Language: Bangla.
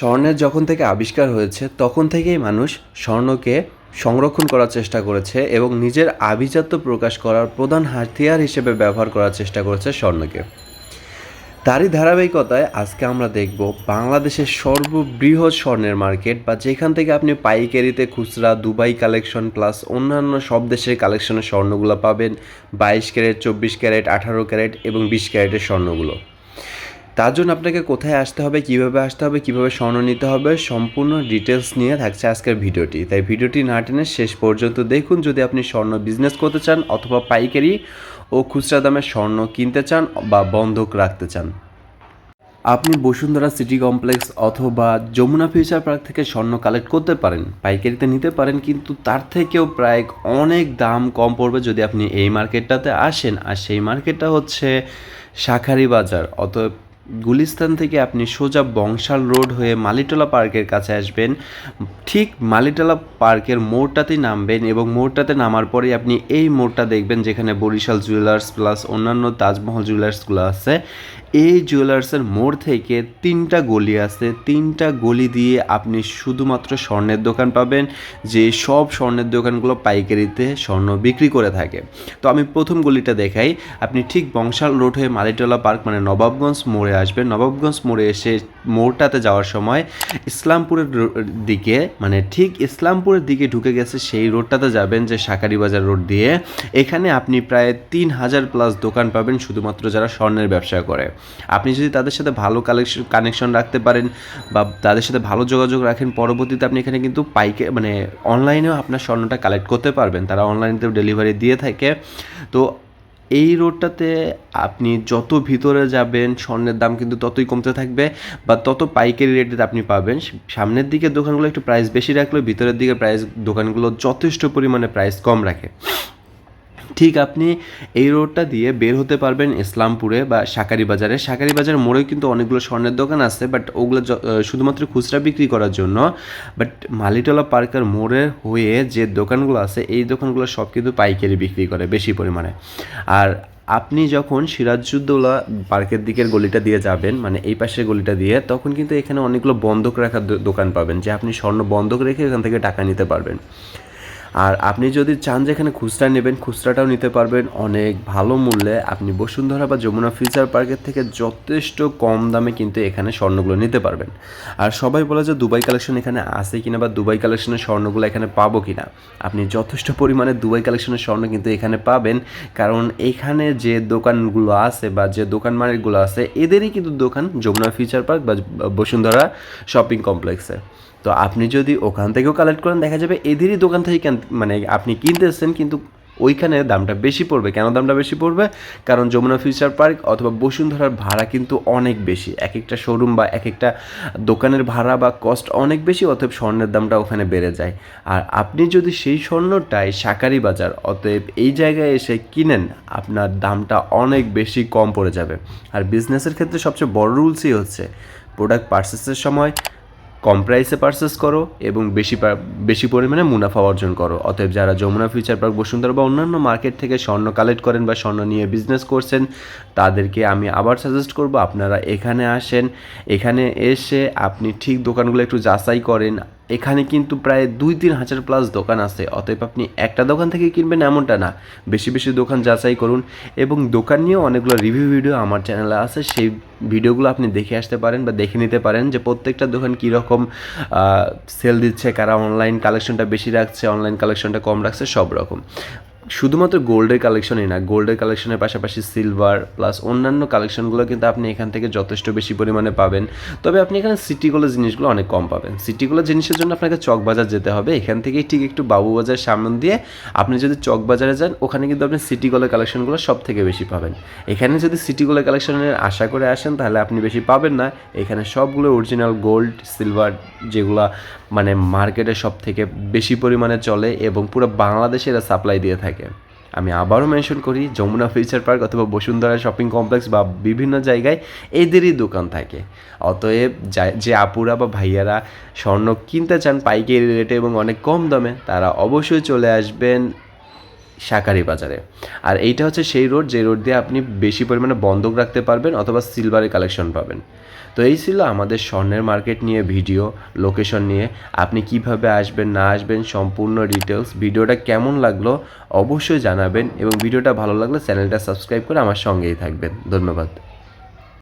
স্বর্ণের যখন থেকে আবিষ্কার হয়েছে, তখন থেকেই মানুষ স্বর্ণকে সংরক্ষণ করার চেষ্টা করেছে এবং নিজের আভিজাত্য প্রকাশ করার প্রধান হাতিয়ার হিসেবে ব্যবহার করার চেষ্টা করেছে স্বর্ণকে। তারই ধারাবাহিকতায় আজকে আমরা দেখব বাংলাদেশের সর্ববৃহৎ স্বর্ণের মার্কেট বা যেখান থেকে আপনি পাইকারিতে খুচরা, দুবাই কালেকশন প্লাস অন্যান্য সব দেশের কালেকশনের স্বর্ণগুলো পাবেন, বাইশ ক্যারেট, চব্বিশ ক্যারেট, আঠারো ক্যারেট এবং বিশ ক্যারেটের স্বর্ণগুলো। তার জন্য আপনাকে কোথায় আসতে হবে, কীভাবে আসতে হবে, কীভাবে স্বর্ণ নিতে হবে, সম্পূর্ণ ডিটেলস নিয়ে থাকছে আজকের ভিডিওটি। তাই ভিডিওটি না টেনে শেষ পর্যন্ত দেখুন, যদি আপনি স্বর্ণ বিজনেস করতে চান অথবা পাইকারি ও খুচরা দামে স্বর্ণ কিনতে চান বা বন্ধক রাখতে চান। আপনি বসুন্ধরা সিটি কমপ্লেক্স অথবা যমুনা ফিউচার পার্ক থেকে স্বর্ণ কালেক্ট করতে পারেন, পাইকারিতে নিতে পারেন, কিন্তু তার থেকেও প্রায় অনেক দাম কম পড়বে যদি আপনি এই মার্কেটটাতে আসেন। আর সেই মার্কেটটা হচ্ছে শাখারি বাজার, অতএব গুলিস্তান থেকে আপনি সোজা বংশাল রোড হয়ে মালিটলা পার্কের কাছে আসবেন। ঠিক মালিটলা পার্কের মোড়টাতেই নামবেন এবং মোড়টাতে নামার পরেই আপনি এই মোড়টা দেখবেন যেখানে বরিশাল জুয়েলার্স প্লাস অন্যান্য তাজমহল জুয়েলার্সগুলো আছে। এই জুয়েলার্সের মোড় থেকে তিনটা গলি আছে। তিনটা গলি দিয়ে আপনি শুধুমাত্র স্বর্ণের দোকান পাবেন, যে সব স্বর্ণের দোকানগুলো পাইকারিতে স্বর্ণ বিক্রি করে থাকে। তো আমি প্রথম গলিটা দেখাই। আপনি ঠিক বংশাল রোড হয়ে মালিটলা পার্ক মানে নবাবগঞ্জ মোড়ে আসবেন নবাবগঞ্জ মোড়ে এসে মোড়টাতে যাওয়ার সময় ইসলামপুরের দিকে মানে ঠিক ইসলামপুরের দিকে ঢুকে গেছে সেই রোডটাতে যাবেন যে শাকারি বাজার রোড দিয়ে। এখানে আপনি প্রায় তিন হাজার প্লাস দোকান পাবেন শুধুমাত্র যারা স্বর্ণের ব্যবসা করে। আপনি যদি তাদের সাথে ভালো কালেকশন কানেকশন রাখতে পারেন বা তাদের সাথে ভালো যোগাযোগ রাখেন, পরবর্তীতে আপনি এখানে কিন্তু পাইকে মানে অনলাইনেও আপনার স্বর্ণটা কালেক্ট করতে পারবেন। তারা অনলাইনেতেও ডেলিভারি দিয়ে থাকে। তো এই রোডটাতে আপনি যত ভিতরে যাবেন, স্বর্ণের দাম কিন্তু ততই কমতে থাকবে বা তত পাইকারি রেটে আপনি পাবেন। সামনের দিকে দোকানগুলো একটু প্রাইস বেশি রাখলেও ভিতরের দিকে প্রাইস দোকানগুলো যথেষ্ট পরিমাণে প্রাইস কম রাখে। ঠিক আপনি এই রোডটা দিয়ে বের হতে পারবেন ইসলামপুরে বা শাকারি বাজারে শাকারি বাজার মোড়েও কিন্তু অনেকগুলো স্বর্ণের দোকান আছে বাট ওগুলো শুধুমাত্র খুচরা বিক্রি করার জন্য। বাট মালিটলা পার্কের মোড়ে হয়ে যে দোকানগুলো আছে, এই দোকানগুলো সব কিন্তু পাইকারি বিক্রি করে বেশি পরিমাণে। আর আপনি যখন সিরাজুদ্দৌলা পার্কের দিকের গলিটা দিয়ে যাবেন মানে এই পাশের গলিটা দিয়ে, তখন কিন্তু এখানে অনেকগুলো বন্ধক রাখার দোকান পাবেন, যে আপনি স্বর্ণ বন্ধক রেখে এখান থেকে টাকা নিতে পারবেন। আর আপনি যদি চান যে এখানে খুচরা নেবেন, খুচরাটাও নিতে পারবেন। অনেক ভালো মূল্যে আপনি বসুন্ধরা বা যমুনা ফিউচার পার্কের থেকে যথেষ্ট কম দামে কিন্তু এখানে স্বর্ণগুলো নিতে পারবেন। আর সবাই বলে যে দুবাই কালেকশন এখানে আছে কিনা বা দুবাই কালেকশনের স্বর্ণগুলো এখানে পাবো কিনা। আপনি যথেষ্ট পরিমাণে দুবাই কালেকশনের স্বর্ণ কিন্তু এখানে পাবেন। কারণ এখানে যে দোকানগুলো আছে বা যে দোকান মার্কেটগুলো আছে, এদেরই কিন্তু দোকান যমুনা ফিউচার পার্ক বা বসুন্ধরা শপিং কমপ্লেক্সে। তো আপনি যদি ওখান থেকেও কালেক্ট করেন, দেখা যাবে এদেরই দোকান থেকে মানে আপনি কিনতেছেন কিন্তু ওইখানে দামটা বেশি পড়বে। কেন দামটা বেশি পড়বে? কারণ যমুনা ফিউচার পার্ক অথবা বসুন্ধরার ভাড়া কিন্তু অনেক বেশি। এক একটা শোরুম বা এক একটা দোকানের ভাড়া বা কস্ট অনেক বেশি, অতএব স্বর্ণের দামটা ওখানে বেড়ে যায়। আর আপনি যদি সেই স্বর্ণটাই শাকারি বাজার, অতএব এই জায়গায় এসে কিনেন, আপনার দামটা অনেক বেশি কম পড়ে যাবে। আর বিজনেসের ক্ষেত্রে সবচেয়ে বড় রুলসই হচ্ছে প্রোডাক্ট পারচেসের সময় কম প্রাইসে পারচেস করো এবং বেশি বেশি পরিমাণে মুনাফা অর্জন করো। অতএব যারা যমুনা ফিউচার পার্ক বসুন্ধরা বা অন্যান্য মার্কেট থেকে স্বর্ণ কালেক্ট করেন বা স্বর্ণ নিয়ে বিজনেস করছেন, তাদেরকে আমি আবার সাজেস্ট করব, আপনারা এখানে আসেন। এখানে এসে আপনি ঠিক দোকানগুলো একটু যাচাই করেন। এখানে কিন্তু প্রায় দুই তিন হাজার প্লাস দোকান আছে। অতএব আপনি একটা দোকান থেকে কিনবেন এমনটা না। বেশি বেশি দোকান যাচাই করুন এবং দোকান নিয়েও অনেকগুলো রিভিউ ভিডিও আমার চ্যানেলে আছে। সেই ভিডিওগুলো আপনি দেখে আসতে পারেন বা দেখে নিতে পারেন যে প্রত্যেকটা দোকান কীরকম সেল দিচ্ছে, কারা অনলাইন কালেকশনটা বেশি রাখছে অনলাইন কালেকশনটা কম রাখছে, সব রকম। শুধুমাত্র গোল্ডের কালেকশনই না, গোল্ডের কালেকশনের পাশাপাশি সিলভার প্লাস অন্যান্য কালেকশনগুলো কিন্তু আপনি এখান থেকে যথেষ্ট বেশি পরিমাণে পাবেন। তবে আপনি এখানে সিটিগুলো জিনিসগুলো অনেক কম পাবেন। সিটিগুলো জিনিসের জন্য আপনাকে চকবাজার যেতে হবে। এখান থেকেই ঠিক একটু বাবুবাজার সামনে দিয়ে আপনি যদি চকবাজারে যান, ওখানে কিন্তু আপনি সিটিগুলোর কালেকশনগুলো সব থেকে বেশি পাবেন। এখানে যদি সিটিগুলোর কালেকশনের আশা করে আসেন, তাহলে আপনি বেশি পাবেন না। এখানে সবগুলো অরিজিনাল গোল্ড সিলভার যেগুলা মানে মার্কেটে সব থেকে বেশি পরিমাণে চলে এবং পুরো বাংলাদেশে এরা সাপ্লাই দিয়ে থাকে। আমি আবারও মেনশন করি, যমুনা ফিউচার পার্ক অথবা বসুন্ধরা শপিং কমপ্লেক্স বা বিভিন্ন জায়গায় এদেরই দোকান থাকে। অতএব যে আপুরা বা ভাইয়ারা স্বর্ণ কিনতে চান, পাইকারি রেটে এবং অনেক কম দামে, তারা অবশ্যই চলে আসবেন শাকারি বাজারে। আর এইটা হচ্ছে সেই রোড, যে রোড দিয়ে আপনি বেশি পরিমাণে বন্ধক রাখতে পারবেন অথবা সিলভারের কালেকশন পাবেন। তো এই ছিল আমাদের স্বর্ণের মার্কেট নিয়ে ভিডিও লোকেশন নিয়ে। আপনি কীভাবে আসবেন, না আসবেন, সম্পূর্ণ ডিটেলস ভিডিওটা কেমন লাগল অবশ্যই জানাবেন এবং ভিডিওটা ভালো লাগলে চ্যানেলটা সাবস্ক্রাইব করে আমার সঙ্গেই থাকবেন। ধন্যবাদ।